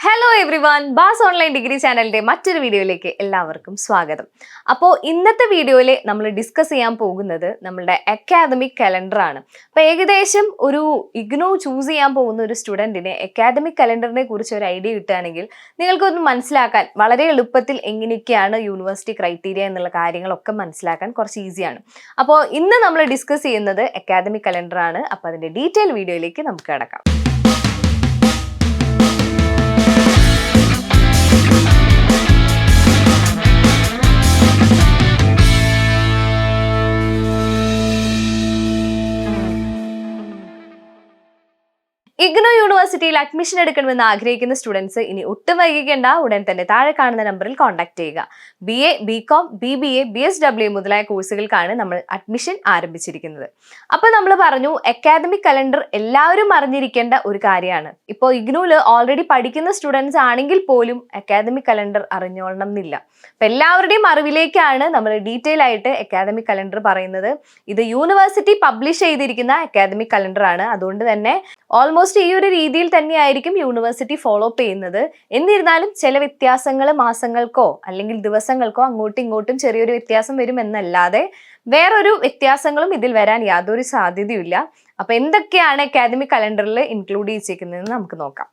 Hello everyone Baas online degree ചാനലിന്റെ മറ്റൊരു വീഡിയോയിലേക്ക് എല്ലാവർക്കും സ്വാഗതം. അപ്പോൾ ഇന്നത്തെ വീഡിയോയിൽ നമ്മൾ ഡിസ്കസ് ചെയ്യാൻ പോകുന്നത് നമ്മളുടെ അക്കാദമിക് കലണ്ടറാണ് അപ്പോൾ ഏകദേശം ഒരു ഇഗ്നോ ചൂസ് ചെയ്യാൻ പോകുന്ന ഒരു സ്റ്റുഡന്റിന് അക്കാദമിക് കലണ്ടറിനെ കുറിച്ച് ഒരു ഐഡിയ കിട്ടുകയാണെങ്കിൽ നിങ്ങൾക്കൊന്ന് മനസ്സിലാക്കാൻ വളരെ എളുപ്പത്തിൽ എങ്ങനെയൊക്കെയാണ് യൂണിവേഴ്സിറ്റി ക്രൈറ്റീരിയ എന്നുള്ള കാര്യങ്ങളൊക്കെ മനസ്സിലാക്കാൻ കുറച്ച് ഈസിയാണ് അപ്പോൾ ഇന്ന് നമ്മൾ ഡിസ്കസ് ചെയ്യുന്നത് അക്കാദമിക് കലണ്ടറാണ് അപ്പോൾ അതിന്റെ ഡീറ്റെയിൽ വീഡിയോയിലേക്ക് നമുക്ക് കിടക്കാം. ഇഗ്നോ യൂണിവേഴ്സിറ്റിയിൽ അഡ്മിഷൻ എടുക്കണമെന്ന് ആഗ്രഹിക്കുന്ന സ്റ്റുഡൻസ് ഇനി ഒട്ടും വൈകിക്കേണ്ട. ഉടൻ തന്നെ താഴെ കാണുന്ന നമ്പറിൽ കോൺടാക്ട് ചെയ്യുക. B A B com B B A B S W മുതലായ കോഴ്സുകൾക്കാണ് നമ്മൾ അഡ്മിഷൻ ആരംഭിച്ചിരിക്കുന്നത്. അപ്പോൾ നമ്മൾ പറഞ്ഞു അക്കാദമിക് കലണ്ടർ എല്ലാവരും അറിഞ്ഞിരിക്കേണ്ട ഒരു കാര്യമാണ്. ഇപ്പോൾ ഇഗ്നോയിൽ ഓൾറെഡി പഠിക്കുന്ന സ്റ്റുഡൻസ് ആണെങ്കിൽ പോലും അക്കാദമിക് കലണ്ടർ അറിഞ്ഞോളണം എന്നില്ല. അപ്പം എല്ലാവരുടെയും അറിവിലേക്കാണ് നമ്മൾ ഡീറ്റെയിൽ ആയിട്ട് അക്കാദമിക് കലണ്ടർ പറയുന്നത്. ഇത് യൂണിവേഴ്സിറ്റി പബ്ലിഷ് ചെയ്തിരിക്കുന്ന അക്കാദമിക് കലണ്ടർ ആണ്. അതുകൊണ്ട് തന്നെ ഓൾമോസ്റ്റ് ഈ ഒരു രീതിയിൽ തന്നെയായിരിക്കും യൂണിവേഴ്സിറ്റി ഫോളോ അപ്പ് ചെയ്യുന്നത്. എന്നിരുന്നാലും ചില വ്യത്യാസങ്ങൾ മാസങ്ങൾക്കോ അല്ലെങ്കിൽ ദിവസങ്ങൾക്കോ അങ്ങോട്ടും ഇങ്ങോട്ടും ചെറിയൊരു വ്യത്യാസം വരും എന്നല്ലാതെ വേറൊരു വ്യത്യാസങ്ങളും ഇതിൽ വരാൻ യാതൊരു സാധ്യതയുമില്ല. അപ്പൊ എന്തൊക്കെയാണ് അക്കാദമിക് കലണ്ടറിൽ ഇൻക്ലൂഡ് ചെയ്തിരിക്കുന്നതെന്ന് നമുക്ക് നോക്കാം.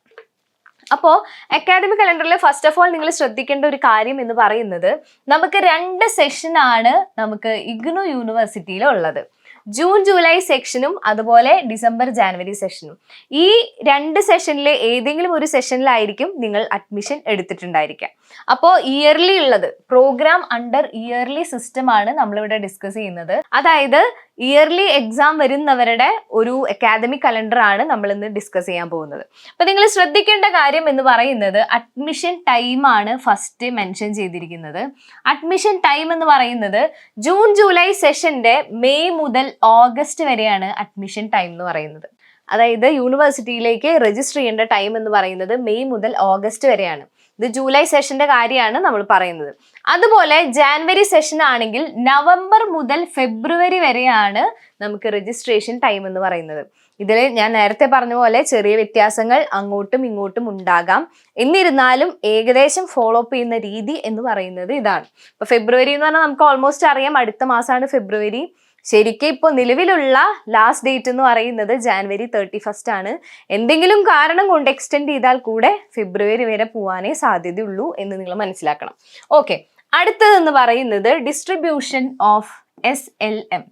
അപ്പോൾ അക്കാദമിക് കലണ്ടറിൽ ഫസ്റ്റ് ഓഫ് ഓൾ നിങ്ങൾ ശ്രദ്ധിക്കേണ്ട ഒരു കാര്യം എന്ന് പറയുന്നത് നമുക്ക് രണ്ട് സെഷനാണ് നമുക്ക് ഇഗ്നു യൂണിവേഴ്സിറ്റിയിൽ ഉള്ളത്. ജൂൺ ജൂലൈ സെക്ഷനും അതുപോലെ ഡിസംബർ ജാനുവരി സെഷനും ഈ രണ്ട് സെഷനിലെ ഏതെങ്കിലും ഒരു സെഷനിലായിരിക്കും നിങ്ങൾ അഡ്മിഷൻ എടുത്തിട്ടുണ്ടായിരിക്കുക. അപ്പോൾ ഇയർലി ഉള്ളത് പ്രോഗ്രാം അണ്ടർ ഇയർലി സിസ്റ്റമാണ് നമ്മളിവിടെ ഡിസ്കസ് ചെയ്യുന്നത്. അതായത് ഇയർലി എക്സാം വരുന്നവരുടെ ഒരു അക്കാദമിക് കലണ്ടർ ആണ് നമ്മൾ ഇന്ന് ഡിസ്കസ് ചെയ്യാൻ പോകുന്നത്. അപ്പൊ നിങ്ങൾ ശ്രദ്ധിക്കേണ്ട കാര്യം എന്ന് പറയുന്നത് അഡ്മിഷൻ ടൈം ആണ് ഫസ്റ്റ് മെൻഷൻ ചെയ്തിരിക്കുന്നത്. അഡ്മിഷൻ ടൈം എന്ന് പറയുന്നത് ജൂൺ ജൂലൈ സെഷന്റെ മെയ് മുതൽ ഓഗസ്റ്റ് വരെയാണ് അഡ്മിഷൻ ടൈം എന്ന് പറയുന്നത്. അതായത് യൂണിവേഴ്സിറ്റിയിലേക്ക് രജിസ്റ്റർ ചെയ്യേണ്ട ടൈം എന്ന് പറയുന്നത് മെയ് മുതൽ ഓഗസ്റ്റ് വരെയാണ്. ഇത് ജൂലൈ സെഷന്റെ കാര്യമാണ് നമ്മൾ പറയുന്നത്. അതുപോലെ ജാനുവരി സെഷൻ ആണെങ്കിൽ നവംബർ മുതൽ ഫെബ്രുവരി വരെയാണ് നമുക്ക് രജിസ്ട്രേഷൻ ടൈം എന്ന് പറയുന്നത്. ഇതിൽ ഞാൻ നേരത്തെ പറഞ്ഞ പോലെ ചെറിയ വ്യത്യാസങ്ങൾ അങ്ങോട്ടും ഇങ്ങോട്ടും ഉണ്ടാകാം. എന്നിരുന്നാലും ഏകദേശം ഫോളോ അപ്പ് ചെയ്യുന്ന രീതി എന്ന് പറയുന്നത് ഇതാണ്. ഇപ്പൊ ഫെബ്രുവരി എന്ന് പറഞ്ഞാൽ നമുക്ക് ഓൾമോസ്റ്റ് അറിയാം അടുത്ത മാസമാണ് ഫെബ്രുവരി. ശരിക്കും ഇപ്പോൾ നിലവിലുള്ള ലാസ്റ്റ് ഡേറ്റ് എന്ന് പറയുന്നത് ജാനുവരി തേർട്ടി ഫസ്റ്റ് ആണ്. എന്തെങ്കിലും കാരണം കൊണ്ട് എക്സ്റ്റെൻഡ് ചെയ്താൽ കൂടെ ഫെബ്രുവരി വരെ പോകാനേ സാധ്യതയുള്ളൂ എന്ന് നിങ്ങൾ മനസ്സിലാക്കണം. ഓക്കെ അടുത്തതെന്ന് പറയുന്നത് distribution of S L M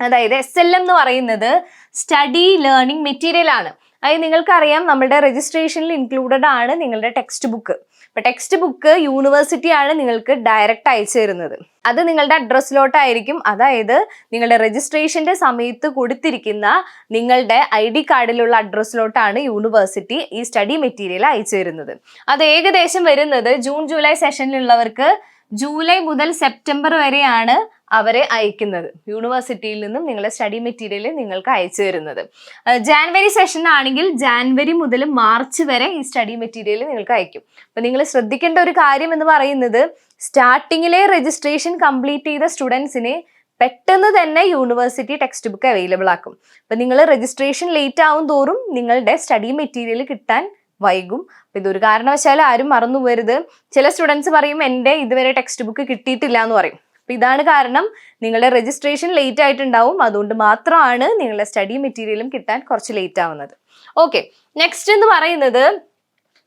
അതായത് എസ് എൽ എം എന്ന് പറയുന്നത് സ്റ്റഡി ലേണിംഗ് മെറ്റീരിയൽ ആണ്. അതായത് നിങ്ങൾക്കറിയാം നമ്മുടെ രജിസ്ട്രേഷനിൽ ഇൻക്ലൂഡഡ് ആണ് നിങ്ങളുടെ ടെക്സ്റ്റ് ബുക്ക് ഇപ്പൊ ടെക്സ്റ്റ് ബുക്ക് യൂണിവേഴ്സിറ്റി ആണ് നിങ്ങൾക്ക് ഡയറക്റ്റ് അയച്ചു തരുന്നത്. അത് നിങ്ങളുടെ അഡ്രസ്സിലോട്ടായിരിക്കും അതായത് നിങ്ങളുടെ രജിസ്ട്രേഷന്റെ സമയത്ത് കൊടുത്തിരിക്കുന്ന നിങ്ങളുടെ ഐ ഡി കാർഡിലുള്ള അഡ്രസ്സിലോട്ടാണ് യൂണിവേഴ്സിറ്റി ഈ സ്റ്റഡി മെറ്റീരിയൽ അയച്ചു തരുന്നത്. അത് ഏകദേശം വരുന്നത് ജൂൺ ജൂലൈ സെഷനിലുള്ളവർക്ക് ജൂലൈ മുതൽ സെപ്റ്റംബർ വരെയാണ് അവരെ അയക്കുന്നത്. യൂണിവേഴ്സിറ്റിയിൽ നിന്നും നിങ്ങളുടെ സ്റ്റഡി മെറ്റീരിയൽ നിങ്ങൾക്ക് അയച്ചു തരുന്നത്. ജാൻവരി സെഷൻ ആണെങ്കിൽ ജാൻവരി മുതൽ മാർച്ച് വരെ ഈ സ്റ്റഡി മെറ്റീരിയൽ നിങ്ങൾക്ക് അയക്കും. അപ്പൊ നിങ്ങൾ ശ്രദ്ധിക്കേണ്ട ഒരു കാര്യം എന്ന് പറയുന്നത് സ്റ്റാർട്ടിങ്ങിലെ രജിസ്ട്രേഷൻ കംപ്ലീറ്റ് ചെയ്ത സ്റ്റുഡൻസിനെ പെട്ടെന്ന് തന്നെ യൂണിവേഴ്സിറ്റി ടെക്സ്റ്റ് ബുക്ക് അവൈലബിൾ ആക്കും. അപ്പൊ നിങ്ങൾ രജിസ്ട്രേഷൻ ലേറ്റ് ആവും തോറും നിങ്ങളുടെ സ്റ്റഡി മെറ്റീരിയൽ കിട്ടാൻ വൈകും. അപ്പൊ ഇതൊരു കാരണവശാലും ആരും മറന്നു പോരുത്. ചില സ്റ്റുഡൻസ് പറയും എന്റെ ഇതുവരെ ടെക്സ്റ്റ് ബുക്ക് കിട്ടിയിട്ടില്ല എന്ന് പറയും. അപ്പൊ ഇതാണ് കാരണം. നിങ്ങളുടെ രജിസ്ട്രേഷൻ ലേറ്റ് ആയിട്ടുണ്ടാവും. അതുകൊണ്ട് മാത്രമാണ് നിങ്ങളുടെ സ്റ്റഡി മെറ്റീരിയലും കിട്ടാൻ കുറച്ച് ലേറ്റ് ആവുന്നത്. ഓക്കെ നെക്സ്റ്റ് എന്ന് പറയുന്നത്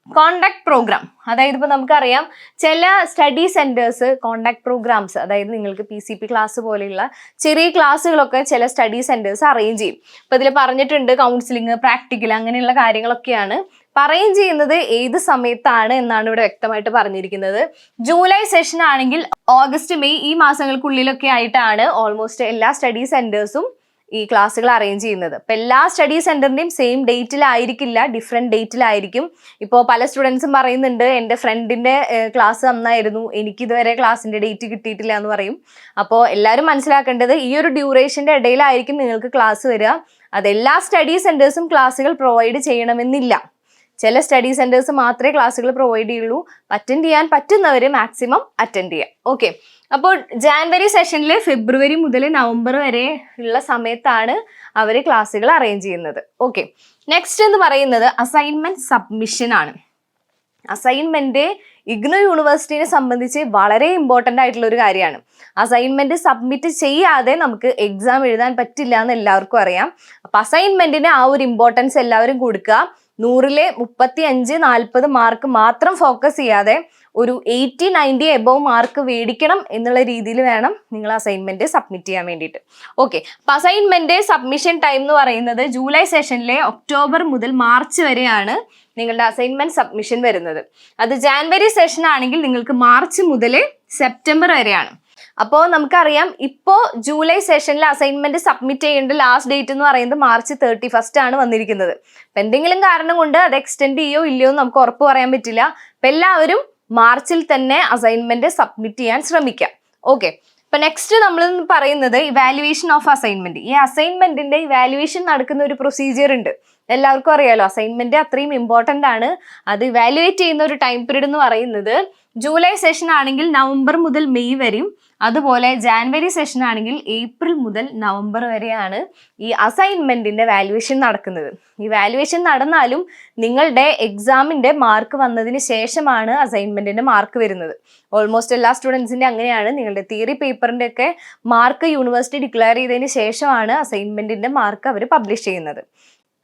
കോണ്ടാക്ട് പ്രോഗ്രാം അതായത് ഇപ്പോൾ നമുക്കറിയാം ചില സ്റ്റഡി സെന്റേഴ്സ് കോണ്ടാക്ട് പ്രോഗ്രാംസ് അതായത് നിങ്ങൾക്ക് പി സി പി ക്ലാസ് പോലെയുള്ള ചെറിയ ക്ലാസ്സുകളൊക്കെ ചില സ്റ്റഡി സെന്റേഴ്സ് അറേഞ്ച് ചെയ്യും. ഇപ്പോൾ ഇതിൽ പറഞ്ഞിട്ടുണ്ട് കൗൺസിലിംഗ് പ്രാക്ടിക്കൽ അങ്ങനെയുള്ള കാര്യങ്ങളൊക്കെയാണ്. പറയും ചെയ്യുന്നത് ഏത് സമയത്താണ് എന്നാണ് ഇവിടെ വ്യക്തമായിട്ട് പറഞ്ഞിരിക്കുന്നത്. ജൂലൈ സെഷൻ ആണെങ്കിൽ ഓഗസ്റ്റ് മെയ് ഈ മാസങ്ങൾക്കുള്ളിലൊക്കെ ആയിട്ടാണ് ഓൾമോസ്റ്റ് എല്ലാ സ്റ്റഡി സെന്റേഴ്സും ഈ ക്ലാസ്സുകൾ അറേഞ്ച് ചെയ്യുന്നത്. അപ്പം എല്ലാ സ്റ്റഡി സെന്ററിന്റെയും സെയിം ഡേറ്റിലായിരിക്കില്ല ഡിഫറെന്റ് ഡേറ്റിലായിരിക്കും ഇപ്പോൾ പല സ്റ്റുഡൻസും പറയുന്നുണ്ട് എന്റെ ഫ്രണ്ടിന്റെ ക്ലാസ് നന്നായിരുന്നു എനിക്ക് ഇതുവരെ ക്ലാസ്സിന്റെ ഡേറ്റ് കിട്ടിയിട്ടില്ല എന്ന് പറയും. അപ്പോൾ എല്ലാവരും മനസ്സിലാക്കേണ്ടത് ഈ ഒരു ഡ്യൂറേഷന്റെ ഇടയിലായിരിക്കും നിങ്ങൾക്ക് ക്ലാസ് വരിക. അത് എല്ലാ സ്റ്റഡി സെന്റേഴ്സും ക്ലാസ്സുകൾ പ്രൊവൈഡ് ചെയ്യണമെന്നില്ല. ചില സ്റ്റഡി സെന്റേഴ്സ് മാത്രമേ ക്ലാസ്സുകൾ പ്രൊവൈഡ് ചെയ്യുള്ളൂ. അറ്റൻഡ് ചെയ്യാൻ പറ്റുന്നവർ മാക്സിമം അറ്റൻഡ് ചെയ്യാം. ഓക്കെ അപ്പോൾ ജാൻവരി സെഷനിൽ ഫെബ്രുവരി മുതൽ നവംബർ വരെ ഉള്ള സമയത്താണ് അവർ ക്ലാസ്സുകൾ അറേഞ്ച് ചെയ്യുന്നത്. ഓക്കെ നെക്സ്റ്റ് എന്ന് പറയുന്നത് അസൈൻമെന്റ് സബ്മിഷൻ ആണ്. അസൈൻമെന്റ് ഇഗ്നോ യൂണിവേഴ്സിറ്റിനെ സംബന്ധിച്ച് വളരെ ഇമ്പോർട്ടന്റ് ആയിട്ടുള്ള ഒരു കാര്യമാണ്. അസൈൻമെന്റ് സബ്മിറ്റ് ചെയ്യാതെ നമുക്ക് എക്സാം എഴുതാൻ പറ്റില്ല എന്ന് എല്ലാവർക്കും അറിയാം. അപ്പൊ അസൈൻമെന്റിന് ആ ഒരു ഇമ്പോർട്ടൻസ് എല്ലാവരും കൊടുക്കുക. നൂറിലെ മുപ്പത്തി അഞ്ച് നാൽപ്പത് മാർക്ക് മാത്രം ഫോക്കസ് ചെയ്യാതെ ഒരു എയ്റ്റി നയന്റി എബവ് മാർക്ക് മേടിക്കണം എന്നുള്ള രീതിയിൽ വേണം നിങ്ങൾ അസൈൻമെന്റ് സബ്മിറ്റ് ചെയ്യാൻ വേണ്ടിയിട്ട്. ഓക്കെ അപ്പൊ അസൈൻമെന്റ് സബ്മിഷൻ ടൈം എന്ന് പറയുന്നത് ജൂലൈ സെഷനിലെ ഒക്ടോബർ മുതൽ മാർച്ച് വരെയാണ് നിങ്ങളുടെ അസൈൻമെന്റ് സബ്മിഷൻ വരുന്നത്. അത് ജാൻവരി സെഷൻ ആണെങ്കിൽ നിങ്ങൾക്ക് മാർച്ച് മുതൽ സെപ്റ്റംബർ വരെയാണ്. അപ്പോൾ നമുക്കറിയാം ഇപ്പോൾ ജൂലൈ സെഷനിൽ അസൈൻമെന്റ് സബ്മിറ്റ് ചെയ്യേണ്ട ലാസ്റ്റ് ഡേറ്റ് എന്ന് പറയുന്നത് മാർച്ച് തേർട്ടി ഫസ്റ്റ് ആണ് വന്നിരിക്കുന്നത്. അപ്പം എന്തെങ്കിലും കാരണം കൊണ്ട് അത് എക്സ്റ്റെൻഡ് ചെയ്യോ ഇല്ലയോ എന്ന് നമുക്ക് ഉറപ്പ് പറയാൻ പറ്റില്ല. അപ്പം എല്ലാവരും മാർച്ചിൽ തന്നെ അസൈൻമെന്റ് സബ്മിറ്റ് ചെയ്യാൻ ശ്രമിക്കാം. ഓക്കെ ഇപ്പൊ നെക്സ്റ്റ് നമ്മൾ പറയുന്നത് ഇവാലുവേഷൻ ഓഫ് അസൈൻമെന്റ് ഈ അസൈൻമെന്റിന്റെ ഇവാലുവേഷൻ നടക്കുന്ന ഒരു പ്രൊസീജിയർ ഉണ്ട്. എല്ലാവർക്കും അറിയാലോ അസൈൻമെന്റ് അത്രയും ഇമ്പോർട്ടന്റ് ആണ്. അത് ഇവാലുവേറ്റ് ചെയ്യുന്ന ഒരു ടൈം പീരീഡ് എന്ന് പറയുന്നത് ജൂലൈ സെഷൻ ആണെങ്കിൽ നവംബർ മുതൽ മെയ് വരെയും അതുപോലെ ജാൻവരി സെഷൻ ആണെങ്കിൽ ഏപ്രിൽ മുതൽ നവംബർ വരെയാണ് ഈ അസൈൻമെന്റിന്റെ വാല്യുവേഷൻ നടക്കുന്നത്. ഈ വാല്യുവേഷൻ നടന്നാലും നിങ്ങളുടെ എക്സാമിന്റെ മാർക്ക് വന്നതിന് ശേഷമാണ് അസൈൻമെന്റിന്റെ മാർക്ക് വരുന്നത്. ഓൾമോസ്റ്റ് എല്ലാ സ്റ്റുഡൻസിന്റെ അങ്ങനെയാണ്. നിങ്ങളുടെ തിയറി പേപ്പറിന്റെ ഒക്കെ മാർക്ക് യൂണിവേഴ്സിറ്റി ഡിക്ലെയർ ചെയ്തതിന് ശേഷമാണ് അസൈൻമെന്റിന്റെ മാർക്ക് അവർ പബ്ലിഷ് ചെയ്യുന്നത്.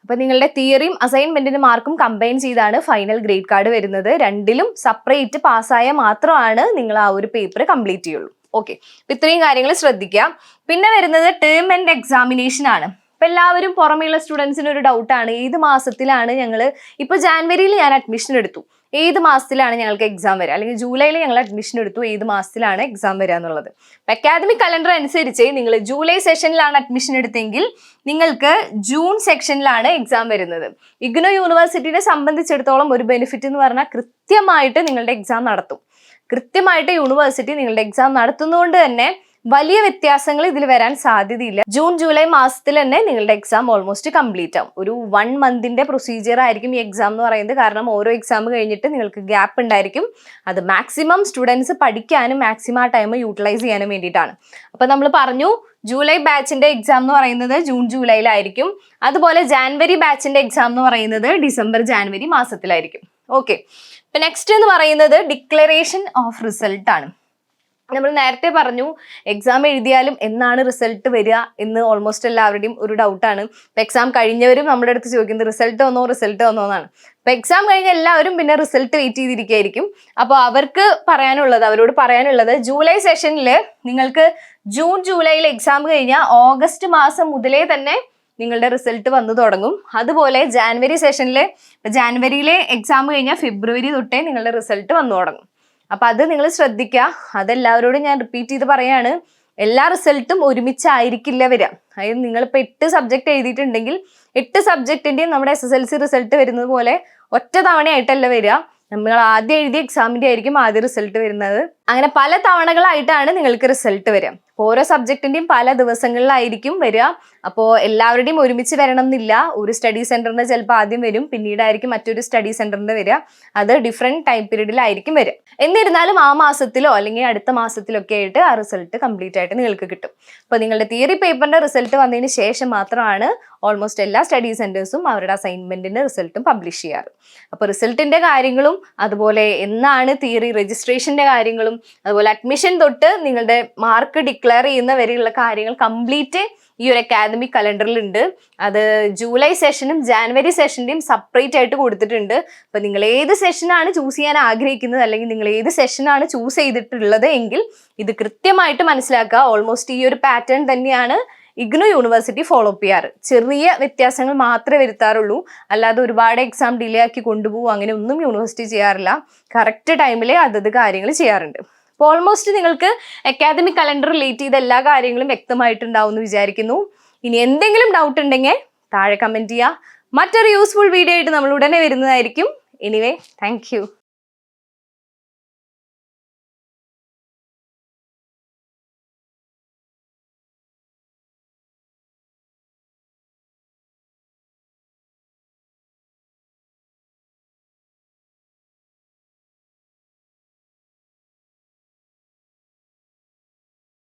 അപ്പൊ നിങ്ങളുടെ തിയറിയും അസൈൻമെന്റിന്റെ മാർക്കും കമ്പൈൻ ചെയ്താണ് ഫൈനൽ ഗ്രേഡ് കാർഡ് വരുന്നത്. രണ്ടിലും സെപ്പറേറ്റ് പാസ്സായ മാത്രമാണ് നിങ്ങൾ ആ ഒരു പേപ്പർ കംപ്ലീറ്റ് ചെയ്യുള്ളൂ. ഓക്കെ ഇത്രയും കാര്യങ്ങൾ ശ്രദ്ധിക്കാം. പിന്നെ വരുന്നത് ടേം ആൻഡ് എക്സാമിനേഷൻ ആണ്. ഇപ്പൊ എല്ലാവരും പുറമെയുള്ള സ്റ്റുഡൻസിന് ഒരു ഡൗട്ടാണ് ഏത് മാസത്തിലാണ് ഞങ്ങൾ ഇപ്പൊ ജാനുവരിയിൽ ഞാൻ അഡ്മിഷൻ എടുത്തു. ഏത് മാസത്തിലാണ് ഞങ്ങൾക്ക് എക്സാം വരിക? അല്ലെങ്കിൽ ജൂലൈയിൽ ഞങ്ങൾ അഡ്മിഷൻ എടുത്തു ഏത് മാസത്തിലാണ് എക്സാം വരിക എന്നുള്ളത്. അക്കാദമിക് കലണ്ടർ അനുസരിച്ച് നിങ്ങൾ ജൂലൈ സെഷനിലാണ് അഡ്മിഷൻ എടുത്തെങ്കിൽ നിങ്ങൾക്ക് ജൂൺ സെക്ഷനിലാണ് എക്സാം വരുന്നത്. ഇഗ്നോ യൂണിവേഴ്സിറ്റിനെ സംബന്ധിച്ചിടത്തോളം ഒരു ബെനിഫിറ്റ് എന്ന് പറഞ്ഞാൽ കൃത്യമായിട്ട് നിങ്ങളുടെ എക്സാം നടത്തും. കൃത്യമായിട്ട് യൂണിവേഴ്സിറ്റി നിങ്ങളുടെ എക്സാം നടത്തുന്നതുകൊണ്ട് തന്നെ വലിയ വ്യത്യാസങ്ങൾ ഇതിൽ വരാൻ സാധ്യതയില്ല. ജൂൺ ജൂലൈ മാസത്തിൽ തന്നെ നിങ്ങളുടെ എക്സാം ഓൾമോസ്റ്റ് കംപ്ലീറ്റ് ആവും. ഒരു വൺ മന്തിന്റെ പ്രൊസീജിയർ ആയിരിക്കും ഈ എക്സാം എന്ന് പറയുന്നത്. കാരണം ഓരോ എക്സാം കഴിഞ്ഞിട്ട് നിങ്ങൾക്ക് ഗ്യാപ്പ് ഉണ്ടായിരിക്കും. അത് മാക്സിമം സ്റ്റുഡൻസ് പഠിക്കാനും മാക്സിമം ആ ടൈം യൂട്ടിലൈസ് ചെയ്യാനും വേണ്ടിയിട്ടാണ്. അപ്പൊ നമ്മൾ പറഞ്ഞു ജൂലൈ ബാച്ചിന്റെ എക്സാം എന്ന് പറയുന്നത് ജൂൺ ജൂലൈയിലായിരിക്കും. അതുപോലെ ജാൻവരി ബാച്ചിന്റെ എക്സാം എന്ന് പറയുന്നത് ഡിസംബർ ജാൻവരി മാസത്തിലായിരിക്കും. ഓക്കെ ഇപ്പൊ നെക്സ്റ്റ് എന്ന് പറയുന്നത് ഡിക്ലറേഷൻ ഓഫ് റിസൾട്ട് ആണ്. നമ്മൾ നേരത്തെ പറഞ്ഞു എക്സാം എഴുതിയാലും എന്നാണ് റിസൾട്ട് വരിക എന്ന് ഓൾമോസ്റ്റ് എല്ലാവരുടെയും ഒരു ഡൗട്ടാണ് ഇപ്പൊ എക്സാം കഴിഞ്ഞവരും നമ്മുടെ അടുത്ത് ചോദിക്കുന്നത് റിസൾട്ട് വന്നോ? റിസൾട്ട് വന്നോ? എന്നാണ്. ഇപ്പൊ എക്സാം കഴിഞ്ഞ എല്ലാവരും പിന്നെ റിസൾട്ട് വെയിറ്റ് ചെയ്തിരിക്കുകയായിരിക്കും. അപ്പോൾ അവർക്ക് പറയാനുള്ളത് അവരോട് പറയാനുള്ളത് ജൂലൈ സെഷനിൽ നിങ്ങൾക്ക് ജൂൺ ജൂലൈയിൽ എക്സാം കഴിഞ്ഞാൽ ഓഗസ്റ്റ് മാസം മുതലേ തന്നെ നിങ്ങളുടെ റിസൾട്ട് വന്നു തുടങ്ങും. അതുപോലെ ജാനുവരി സെഷനിൽ ജാനുവരിയിലെ എക്സാം കഴിഞ്ഞാൽ ഫെബ്രുവരി തൊട്ടേ നിങ്ങളുടെ റിസൾട്ട് വന്നു തുടങ്ങും. അപ്പൊ അത് നിങ്ങൾ ശ്രദ്ധിക്കുക അതെല്ലാവരോടും ഞാൻ റിപ്പീറ്റ് ചെയ്ത് പറയാണ്. എല്ലാ റിസൾട്ടും ഒരുമിച്ചായിരിക്കില്ല വരിക. അതായത് നിങ്ങളിപ്പോൾ എട്ട് സബ്ജക്റ്റ് എഴുതിയിട്ടുണ്ടെങ്കിൽ എട്ട് സബ്ജക്റ്റിന്റെയും നമ്മുടെ S S L C result വരുന്നത് പോലെ ഒറ്റ തവണയായിട്ടല്ല വരിക. നമ്മൾ ആദ്യം എഴുതിയ എക്സാമിന്റെ ആയിരിക്കും ആദ്യം റിസൾട്ട് വരുന്നത്. അങ്ങനെ പല തവണകളായിട്ടാണ് നിങ്ങൾക്ക് റിസൾട്ട് വരിക. അപ്പോൾ ഓരോ സബ്ജക്റ്റിന്റെയും പല ദിവസങ്ങളിലായിരിക്കും വരിക. അപ്പോൾ എല്ലാവരുടെയും ഒരുമിച്ച് വരണം എന്നില്ല ഒരു സ്റ്റഡി സെന്ററിന് ചിലപ്പോൾ ആദ്യം വരും. പിന്നീടായിരിക്കും മറ്റൊരു സ്റ്റഡി സെന്ററിന് വരിക. അത് ഡിഫറെന്റ് ടൈം പീരീഡിലായിരിക്കും വരിക. എന്നിരുന്നാലും ആ മാസത്തിലോ അല്ലെങ്കിൽ അടുത്ത മാസത്തിലൊക്കെ ആയിട്ട് ആ റിസൾട്ട് കംപ്ലീറ്റ് ആയിട്ട് നിങ്ങൾക്ക് കിട്ടും. അപ്പോൾ നിങ്ങളുടെ തിയറി പേപ്പറിന്റെ റിസൾട്ട് വന്നതിന് ശേഷം മാത്രമാണ് ഓൾമോസ്റ്റ് എല്ലാ സ്റ്റഡി സെന്റേഴ്സും അവരുടെ അസൈൻമെന്റിന്റെ റിസൾട്ടും പബ്ലിഷ് ചെയ്യാറ്. അപ്പോൾ റിസൾട്ടിന്റെ കാര്യങ്ങളും അതുപോലെ എന്നാണ് തിയറി രജിസ്ട്രേഷന്റെ കാര്യങ്ങളും അതുപോലെ അഡ്മിഷൻ തൊട്ട് നിങ്ങളുടെ മാർക്ക് ഡിക്ലെയർ ചെയ്യുന്ന വരെയുള്ള കാര്യങ്ങൾ കംപ്ലീറ്റ് ഈ ഒരു അക്കാദമിക് കലണ്ടറിൽ ഉണ്ട്. അത് ജൂലൈ സെഷനും ജാനുവരി സെഷന്റെയും സെപ്പറേറ്റ് ആയിട്ട് കൊടുത്തിട്ടുണ്ട്. അപ്പൊ നിങ്ങൾ ഏത് സെഷനാണ് ചൂസ് ചെയ്യാൻ ആഗ്രഹിക്കുന്നത്? അല്ലെങ്കിൽ നിങ്ങൾ ഏത് സെഷനാണ് ചൂസ് ചെയ്തിട്ടുള്ളത് എങ്കിൽ ഇത് കൃത്യമായിട്ട് മനസ്സിലാക്കുക. ഓൾമോസ്റ്റ് ഈ ഒരു പാറ്റേൺ തന്നെയാണ് ഇഗ്നോ യൂണിവേഴ്സിറ്റി ഫോളോ അപ്പ് ചെയ്യാറ്. ചെറിയ വ്യത്യാസങ്ങൾ മാത്രമേ വരുത്താറുള്ളൂ. അല്ലാതെ ഒരുപാട് എക്സാം ഡിലേ ആക്കി കൊണ്ടുപോകും അങ്ങനെ ഒന്നും യൂണിവേഴ്സിറ്റി ചെയ്യാറില്ല. കറക്റ്റ് ടൈമിലെ അതത് കാര്യങ്ങൾ ചെയ്യാറുണ്ട്. അപ്പോൾ ഓൾമോസ്റ്റ് നിങ്ങൾക്ക് അക്കാദമിക് കലണ്ടർ റിലേറ്റ് ചെയ്ത എല്ലാ കാര്യങ്ങളും വ്യക്തമായിട്ടുണ്ടാവും എന്ന് വിചാരിക്കുന്നു. ഇനി എന്തെങ്കിലും ഡൗട്ട് ഉണ്ടെങ്കിൽ താഴെ കമന്റ് ചെയ്യുക മറ്റൊരു യൂസ്ഫുൾ വീഡിയോ ആയിട്ട് നമ്മൾ ഉടനെ വരുന്നതായിരിക്കും. Anyway thank